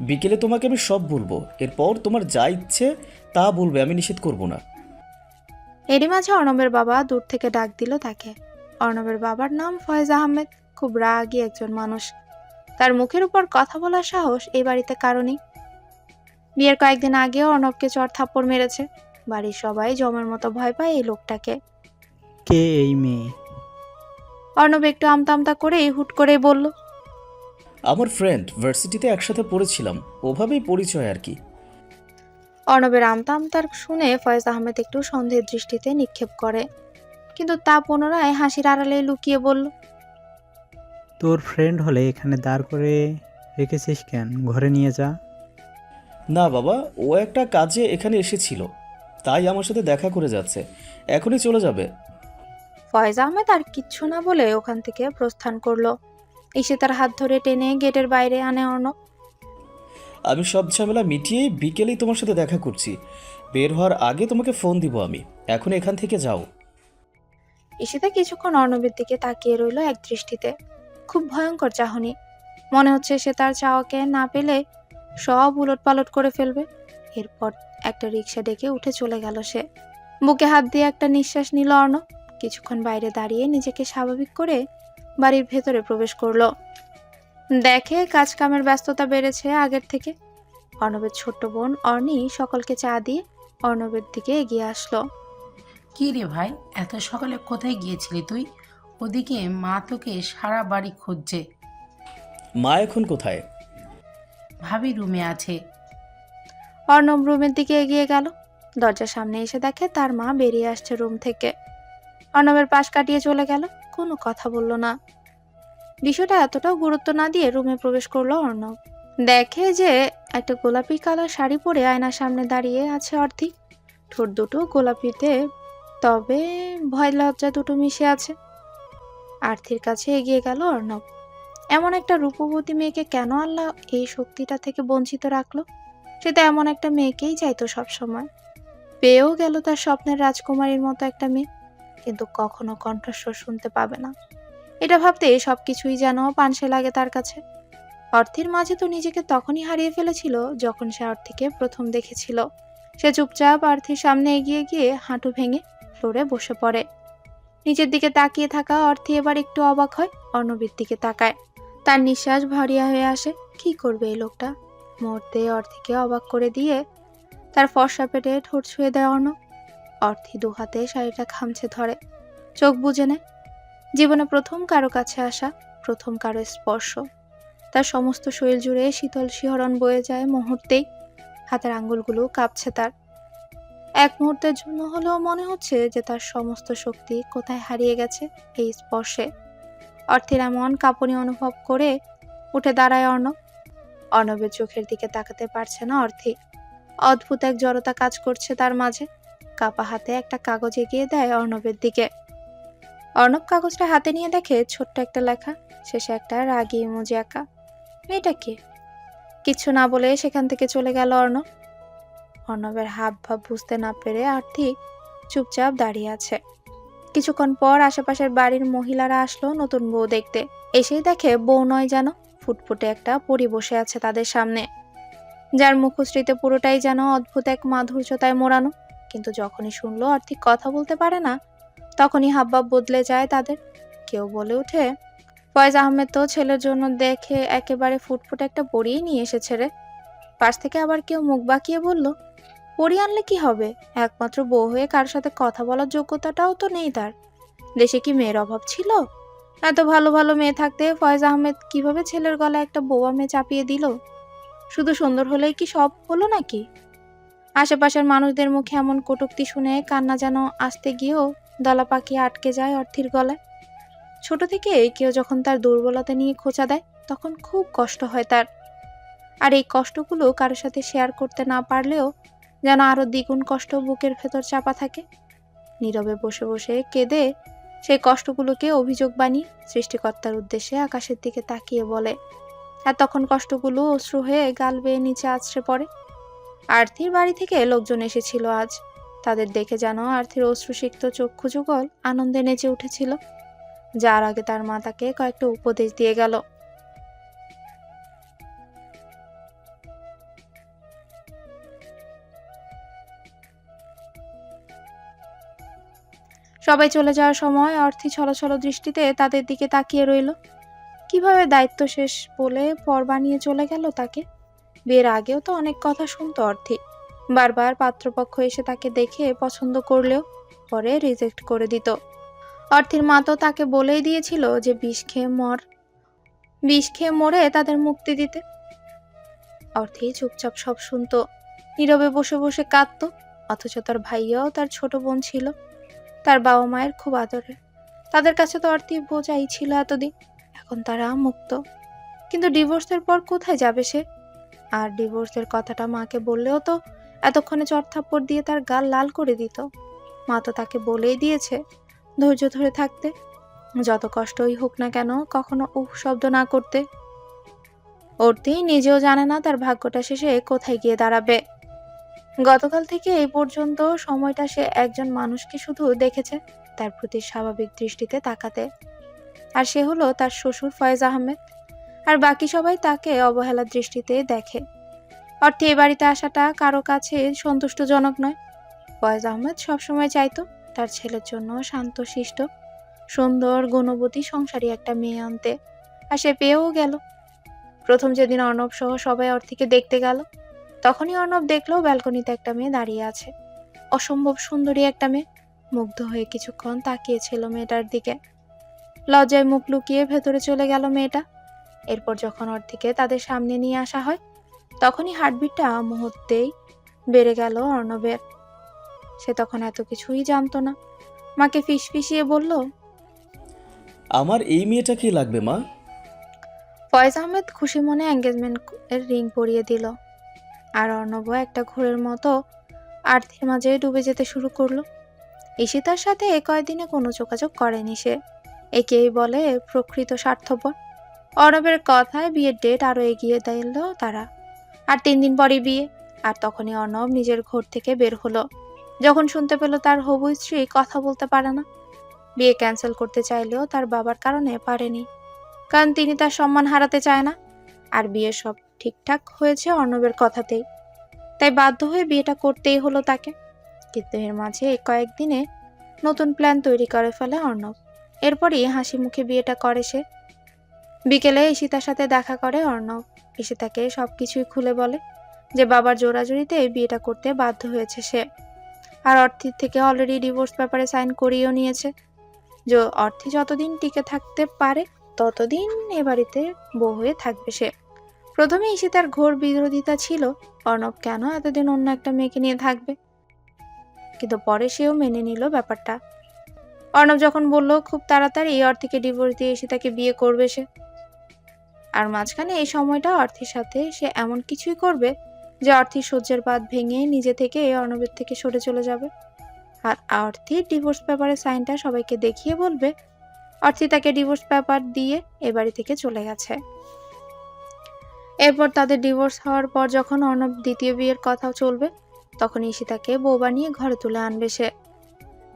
বিকেলে তোমাকে আমি সব বলব। এরপর তোমার যা ইচ্ছে তা বলবে আমি নিষেধ করব না। এরই মাঝে অর্ণবের বাবা দূর থেকে ডাক দিল তাকে। অর্ণবের বাবার নাম ফয়েজ আহমেদ খুব রাগী একজন মানুষ। তার মুখের উপর কথা বলার সাহস এই বাড়িতে কারণই বিয়ের কয়েকদিন আগে অর্ণবকে চর থাপ্পড় মেরেছে। বাড়ির সবাই জমের মতো ভয় পায় এই লোকটাকে। কে এই মেয়ে? অর্ণব একটু আমতা আমতা করে হুট করে বলল আমার ফ্রেন্ড ভার্সিটিতে একসাথে পড়েছিলাম ওভাবেই পরিচয় আর কি। অর্ণবের আমতা আমতার শুনে ফয়েজ আহমেদ একটু সন্দেহের দৃষ্টিতে নিক্ষেপ করে। কিন্তু তা পুনরায় হাসির আড়ালে লুকিয়ে বলল তোর ফ্রেন্ড হলে এখানে দাঁড় করে রেখেছিস কেন? ঘরে নিয়ে যা। না বাবা ও একটা কাজে এখানে এসেছিল তাই আমার সাথে দেখা করে যাচ্ছে। এখনই চলে যাবে। ফয়েজ আহমেদ আর কিচ্ছু না বলে ওখান থেকে প্রস্থান করল। এসে তার হাত ধরে টেনে গেটের বাইরে আনে অর্ণব। আমি সব ঝামেলা মিটিয়ে বিকেলেই তোমার সাথে দেখা করছি। বের হওয়ার আগে তোমাকে ফোন দিব আমি। এখন এখান থেকে যাও। ঈশিতা কিছুক্ষণ অর্ণবের দিকে তাকিয়ে রইল এক দৃষ্টিতে। খুব ভয়ঙ্কর চাহনি। মনে হচ্ছে সে তার চাওয়াকে না পেলে সব উলট পালট করে ফেলবে। এরপর একটা রিক্সা ডেকে উঠে চলে গেল সে। বুকে হাত দিয়ে একটা নিঃশ্বাস নিল অর্ণব। কিছুক্ষণ বাইরে দাঁড়িয়ে নিজেকে স্বাভাবিক করে বাড়ির ভেতরে প্রবেশ করল। দেখে কাজ কামের ব্যস্ততা বেড়েছে আগের থেকে। অর্ণবের ছোট্ট বোন অর্ণি সকলকে চা দিয়ে অর্ণবের দিকে এগিয়ে আসলো। কি রে ভাই এত সকালে কোথায় গিয়েছিলি তুই? ওদিকে মা তোকে সারা বাড়ি খুঁজছে। মা এখন কোথায়? ভাবি রুমে আছে। অর্ণব রুমের দিকে এগিয়ে গেল। দরজার সামনে এসে দেখে তার মা বেরিয়ে আসছে রুম থেকে। অর্ণবের পাশ কাটিয়ে চলে গেল। কোনো কথা বলল না। বিষয়টা এতটাও গুরুত্ব না দিয়ে রুমে প্রবেশ করল অর্ণব। দেখে যে একটা গোলাপি কালার শাড়ি পরে আয়নার সামনে দাঁড়িয়ে আছে অর্ধি ঠোঁট দুটো গোলাপিতে, তবে ভয় লজ্জা দুটো মিশে আছে। আর্থির কাছে এগিয়ে গেল অর্ণব। এমন একটা রূপবতী মেয়েকে কেন আল্লাহ এই শক্তিটা থেকে বঞ্চিত রাখল? সে তো এমন একটা মেয়েকেই চাইতো সবসময়। পেয়েও গেল তার স্বপ্নের রাজকুমারীর মতো একটা মেয়ে। কিন্তু কখনো কণ্ঠস্বর শুনতে পাবে না। এটা ভাবতে সব কিছুই যেন পানসে লাগে তার কাছে। অর্থের মাঝে তো নিজেকে তখনই হারিয়ে ফেলেছিল যখন সে অর্থিকে প্রথম দেখেছিল। সে চুপচাপ আর্থির সামনে এগিয়ে গিয়ে হাঁটু ভেঙে ফ্লোরে বসে পড়ে। নিচের দিকে তাকিয়ে থাকা অর্থি এবার একটু অবাক হয় অর্ণবীর দিকে তাকায়। তার নিঃশ্বাস ভারিয়া হয়ে আসে, কি করবে এই লোকটা? মুহূর্তে অর্থিকে অবাক করে দিয়ে তার ফর্সা পেটে ঠোঁট ছুঁয়ে দেয় অর্ণ। অর্থি দু হাতে শাড়িটা খামছে ধরে। চোখ বুঝে নেয় জীবনে প্রথম কারও কাছে আসা, প্রথম কারও স্পর্শ। তার সমস্ত শরীর জুড়ে শীতল শিহরণ বয়ে যায় মুহূর্তেই। হাতের আঙ্গুলগুলো কাঁপছে তার। এক মুহূর্তের জন্য হলেও মনে হচ্ছে যে তার সমস্ত শক্তি কোথায় হারিয়ে গেছে এই স্পর্শে। অর্থের এমন কাঁপুনি অনুভব করে উঠে দাঁড়ায় অর্ণব। অর্ণবের চোখের দিকে তাকাতে পারছে না অর্থে। অদ্ভুত এক জড়তা কাজ করছে তার মাঝে। কাপা হাতে একটা কাগজ এগিয়ে দেয় অর্ণবের দিকে। অর্ণব কাগজটা হাতে নিয়ে দেখে ছোট্ট একটা লেখা, শেষে একটা রাগি ইমোজি আঁকা। মেয়েটা কে? কিচ্ছু না বলে সেখান থেকে চলে গেল অর্ণব। অর্ণবের হাব ভাব বুঝতে না পেরে আর্থিক চুপচাপ দাঁড়িয়ে আছে। কিছুক্ষণ পর আশেপাশের বাড়ির মহিলারা আসলো নতুন বউ দেখতে। এসেই দেখে বউ নয় যেন, ফুটফুটে একটা পরি বসে আছে তাদের সামনে। যার মুখশ্রীতে পুরোটাই যেন অদ্ভুত এক মাধুর্যতায় মোড়ানো। কিন্তু যখনই শুনলো আর্থিক কথা বলতে পারে না, তখনই হাবভাব বদলে যায় তাদের। কেউ বলে ওঠে, ফয়েজ আহমেদ তো ছেলের জন্য দেখে একেবারে ফুটফুটে একটা পরিয়ে নিয়ে এসেছে রে। পাশ থেকে আবার কেউ মুখ বাঁকিয়ে বলল, পরি আনলে কি হবে? একমাত্র বউ হয়ে কারোর সাথে কথা বলার যোগ্যতাটাও তো নেই তার। দেশে কি মেয়ের অভাব ছিল? এত ভালো ভালো মেয়ে থাকতে ফয়েজ আহমেদ কীভাবে ছেলের গলায় একটা বোবা মেয়ে চাপিয়ে দিল? শুধু সুন্দর হলেই কি সব হলো নাকি? আশেপাশের মানুষদের মুখে এমন কটুক্তি শুনে কান্না যেন আসতে গিয়েও দলা পাখি আটকে যায় অর্থের গলায় ছোট থেকে কেউ যখন তার দুর্বলতা নিয়ে খোঁচা দেয়, তখন খুব কষ্ট হয় তার। আর এই কষ্টগুলো কারোর সাথে শেয়ার করতে না পারলেও যেন আরও দ্বিগুণ কষ্ট বুকের ভেতর চাপা থাকে। নীরবে বসে বসে কেঁদে সেই কষ্টগুলোকে অভিযোগ বানিয়ে সৃষ্টিকর্তার উদ্দেশ্যে আকাশের দিকে তাকিয়ে বলে। আর তখন কষ্টগুলো অশ্রু হয়ে গাল বেয়ে নিচে আছড়ে পড়ে। আর্থির বাড়ি থেকে লোকজন এসেছিল আজ। তাদের দেখে যেন আর্থির অশ্রুসিক্ত চক্ষু যুগল আনন্দে নেচে উঠেছিল। যার আগে তার মা তাকে কয়েকটা উপদেশ দিয়ে গেল। সবাই চলে যাওয়ার সময় অর্থী ছলছল দৃষ্টিতে তাদের দিকে তাকিয়ে রইল। কীভাবে দায়িত্ব শেষ বলে পর বানিয়ে চলে গেল তাকে? বিয়ের আগেও তো অনেক কথা শুনতো অর্থী বারবার পাত্রপক্ষ এসে তাকে দেখে পছন্দ করলেও পরে রিজেক্ট করে দিত। অর্থের মা তো তাকে বলেই দিয়েছিল যে বিষ খেয়ে মর। বিষ খেয়ে মরে তাদের মুক্তি দিতে। অর্থী চুপচাপ সব শুনতো। নীরবে বসে বসে কাঁদতো, অথচ তার ভাইয়াও তার ছোট বোন ছিল। তার বাবা মায়ের খুব আদরের তাদের কাছে তো অর্থী বোঝাই ছিল এতদিন। এখন তারা মুক্ত। কিন্তু ডিভোর্সের পর কোথায় যাবে সে? আর ডিভোর্সের কথাটা মাকে বললেও তো এতক্ষণে চড়থাপ্পড় দিয়ে তার গাল লাল করে দিত। মা তো তাকে বলেই দিয়েছে ধৈর্য ধরে থাকতে। যত কষ্টই হোক না কেন কখনো উহ শব্দ না করতে। অর্থী নিজেও জানে না তার ভাগ্যটা শেষে কোথায় গিয়ে দাঁড়াবে। গতকাল থেকে এই পর্যন্ত সময়টা সে একজন মানুষকে শুধু দেখেছে তার প্রতি স্বাভাবিক দৃষ্টিতে তাকাতে। আর সে হলো তার শ্বশুর ফয়েজ আহমেদ। আর বাকি সবাই তাকে অবহেলার দৃষ্টিতে দেখে। অর্থে এ বাড়িতে আসাটা কারও কাছে সন্তুষ্টজনক নয়। ফয়েজ আহমেদ সবসময় চাইতো তার ছেলের জন্য শান্ত শিষ্ট সুন্দর, গুণবতী, সংসারী একটা মেয়ে আনতে। আর সে পেয়েও গেল। প্রথম যেদিন অর্ণব সহ সবাই অর্থীকে দেখতে গেল, তখনই অর্ণব দেখল ব্যালকনিতে একটা মেয়ে দাঁড়িয়ে আছে। অসম্ভব সুন্দরী একটা মেয়ে, মুগ্ধ হয়ে কিছুক্ষণ তাকিয়েছিল মেয়েটার দিকে। লজ্জায় মুখ লুকিয়ে ভেতরে চলে গেল মেয়েটা। এরপর যখন অর্থীকে তাদের সামনে নিয়ে আসা হয় তখনই হার্টবিটটা মুহূর্তেই বেড়ে গেল অর্ণবের। সে তখন এত কিছুই জানতো না। মাকে ফিসফিসিয়ে বলল আমার এই মেয়েটা কি লাগবে মা? ফয়েজ আহমেদ খুশি মনে এঙ্গেজমেন্ট এর রিং পরিয়ে দিল। আর অর্ণব একটা ঘোরের মতো আর্থির মাঝে ডুবে যেতে শুরু করল। ঈশিতার সাথে এ কয়দিনে কোনো যোগাযোগ করেনি সে। একেই বলে প্রকৃত স্বার্থপর। অর্ণবের কথায় বিয়ের ডেট আরও এগিয়ে দিল তারা। আর তিন দিন পরই বিয়ে, আর তখনই অর্ণব নিজের ঘর থেকে বের হলো। যখন শুনতে পেল তার হবু স্ত্রী কথা বলতে পারে না, বিয়ে ক্যান্সেল করতে চাইলেও তার বাবার কারণে পারেনি। কারণ তিনি তার সম্মান হারাতে চায় না, আর বিয়ে সব ঠিকঠাক হয়েছে অর্ণবের কথাতেই। তাই বাধ্য হয়ে বিয়েটা করতেই হলো তাকে। কিন্তু এর মাঝে কয়েকদিনে নতুন প্ল্যান তৈরি করে ফেলে অর্ণব। এরপরই হাসি মুখে বিয়েটা করে সে। বিকেলে ঈশিতার সাথে দেখা করে অর্ণব। ঈশিতাকে সব কিছুই খুলে বলে যে বাবার জোরাজুরিতে বিয়েটা করতে বাধ্য হয়েছে সে। আর অর্থির থেকে অলরেডি ডিভোর্স পেপারে সাইন করিয়েও নিয়েছে। যে অর্থি যতদিন টিকে থাকতে পারে, ততদিন এ বাড়িতে বউ হয়ে থাকবে সে। প্রথমে ঈশিতার ঘোর বিরোধিতা ছিল, অর্ণব কেন এতদিন অন্য একটা মেয়েকে নিয়ে থাকবে? কিন্তু পরে সেও মেনে নিল ব্যাপারটা। অর্ণব যখন বলল, খুব তাড়াতাড়ি এই অর্থিকে ডিভোর্স দিয়ে ঈশিতাকে বিয়ে করবে সে। আর মাঝখানে এই সময়টা অর্থের সাথে সে এমন কিছুই করবে যে অর্থির সহ্যের বাদ ভেঙে নিজে থেকে এই অর্ণবের থেকে সরে চলে যাবে। আর অর্থির ডিভোর্স পেপারের সাইনটা সবাইকে দেখিয়ে বলবে, অর্থি তাকে ডিভোর্স পেপার দিয়ে এ বাড়ি থেকে চলে গেছে। এরপর তাদের ডিভোর্স হওয়ার পর যখন অর্ণব দ্বিতীয় বিয়ের কথাও চলবে, তখন ঈশিতাকে বউ বানিয়ে ঘরে তুলে আনবে সে।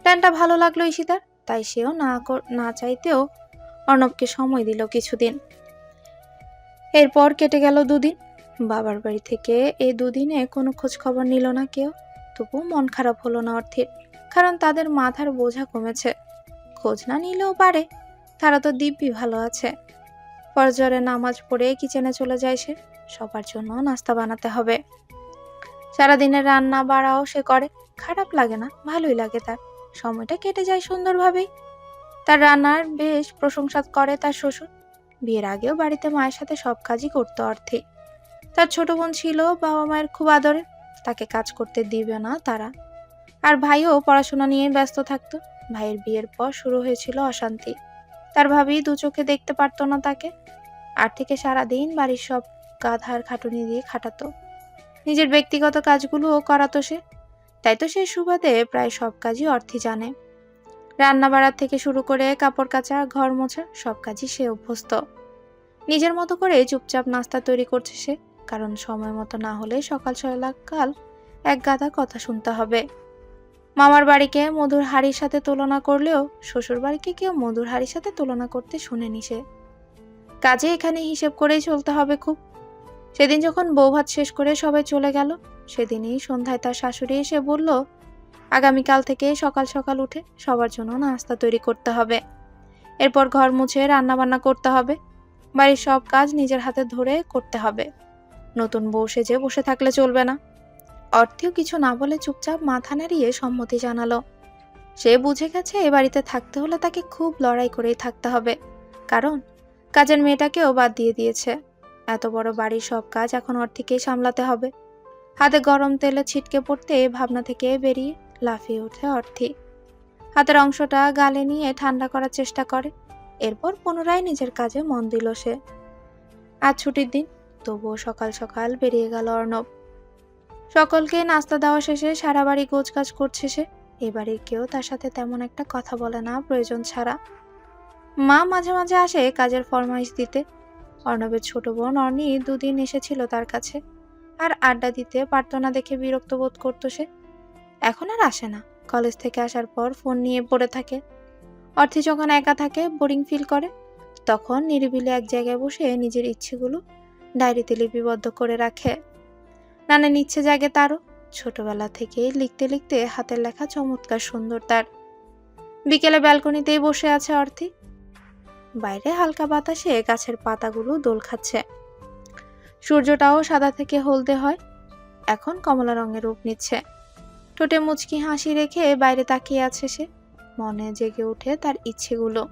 প্ল্যানটা ভালো লাগল ঈশিতার, তাই সেও না না চাইতেও অর্ণবকে সময় দিল কিছুদিন। এরপর কেটে গেল দুদিন। বাবার বাড়ি থেকে এই দুদিনে কোনো খোঁজ খবর নিল না কেউ। তবু মন খারাপ হলো না অর্থের, কারণ তাদের মাথার বোঝা কমেছে। খোঁজ না নিলেও পারে, তারা তো দিব্যি ভালো আছে। পরজরে নামাজ পড়ে কিচেনে চলে যায় সে, সবার জন্য নাস্তা বানাতে হবে। সারাদিনের রান্না বাড়াও সে করে, খারাপ লাগে না, ভালোই লাগে তার। সময়টা কেটে যায় সুন্দরভাবেই। তার রান্নার বেশ প্রশংসা করে তার শ্বশুর। বিয়ের আগেও বাড়িতে মায়ের সাথে সব কাজই করতো অর্থে। তার ছোট বোন ছিল, বাবা মায়ের খুব আদরে, তাকে কাজ করতে দিবে না তারা। আর ভাইও পড়াশোনা নিয়ে ব্যস্ত থাকতো। ভাইয়ের বিয়ের পর শুরু হয়েছিল অশান্তি। তার ভাবি দু চোখে দেখতে পারতো না তাকে। আর থেকে সারাদিন বাড়ির সব গাধার খাটুনি দিয়ে খাটাতো। নিজের ব্যক্তিগত কাজগুলোও করাতো সে। তাই তো সে সুবাদে প্রায় সব কাজই অর্থে জানে। রান্না বাড়ার থেকে শুরু করে কাপড় কাচা, ঘর মোছা, সব কাজই সে অভ্যস্ত। নিজের মতো করে চুপচাপ নাস্তা তৈরি করছে সে, কারণ সময় মতো না হলে সকাল সকাল এক গাদা কথা শুনতে হবে। মামার বাড়িকে মধুর হাড়ির সাথে তুলনা করলেও শ্বশুর বাড়িকে কেউ মধুর হাড়ির সাথে তুলনা করতে শুনেনি সে। কাজে এখানে হিসেব করেই চলতে হবে খুব। সেদিন যখন বউ ভাত শেষ করে সবাই চলে গেল, সেদিনই সন্ধ্যায় তার শাশুড়ি এসে বলল আগামীকাল থেকে সকাল সকাল উঠে সবার জন্য নাস্তা তৈরি করতে হবে। এরপর ঘর মুছে রান্নাবান্না করতে হবে। বাড়ির সব কাজ নিজের হাতে ধরে করতে হবে। নতুন বউ সেজে বসে থাকলে চলবে না। অর্থেও কিছু না বলে চুপচাপ মাথা নাড়িয়ে সম্মতি জানালো। সে বুঝে গেছে এ বাড়িতে থাকতে হলে তাকে খুব লড়াই করেই থাকতে হবে। কারণ কাজের মেয়েটাকেও বাদ দিয়ে দিয়েছে। এত বড় বাড়ির সব কাজ এখন অর্থিকেই সামলাতে হবে। হাতে গরম তেলে ছিটকে পড়তে ভাবনা থেকে বেরিয়ে লাফিয়ে ওঠে অর্থি। হাতের অংশটা গালে নিয়ে ঠান্ডা করার চেষ্টা করে। এরপর পুনরায় নিজের কাজে মন দিল সে। আজ ছুটির দিন, তবুও সকাল সকাল বেরিয়ে গেল অর্ণব। সকলকে নাস্তা দেওয়া শেষে সারা বাড়ি গোছগাছ করছে সে। এবারে কেউ তার সাথে তেমন একটা কথা বলে না, প্রয়োজন ছাড়া। মা মাঝে মাঝে আসে কাজের ফরমাইশ দিতে। অর্ণবের ছোট বোন অর্ণি দুদিন এসেছিল তার কাছে। আর আড্ডা দিতে পারতো না দেখে বিরক্ত বোধ করতো সে। এখন আর আসে না। কলেজ থেকে আসার পর ফোন নিয়ে পড়ে থাকে। অর্থি যখন একা থাকে বোরিং ফিল করে। তখন নিরিবিলি এক জায়গায় বসে নিজের ইচ্ছেগুলো ডায়েরিতে লিপিবদ্ধ করে রাখে। নানান ইচ্ছে জাগে তারও। ছোটবেলা থেকেই লিখতে লিখতে হাতের লেখা চমৎকার সুন্দর তার। বিকেলে ব্যালকনিতেই বসে আছে অর্থি। বাইরে হালকা বাতাসে গাছের পাতাগুলো দোল খাচ্ছে। সূর্যটাও সাদা থেকে হলদে হয়। এখন কমলা রঙের রূপ নিচ্ছে। ঠোঁটে মুচকি হাসি রেখে বাইরে তাকিয়ে আছে সে। মনে জেগে ওঠে তার ইচ্ছেগুলো।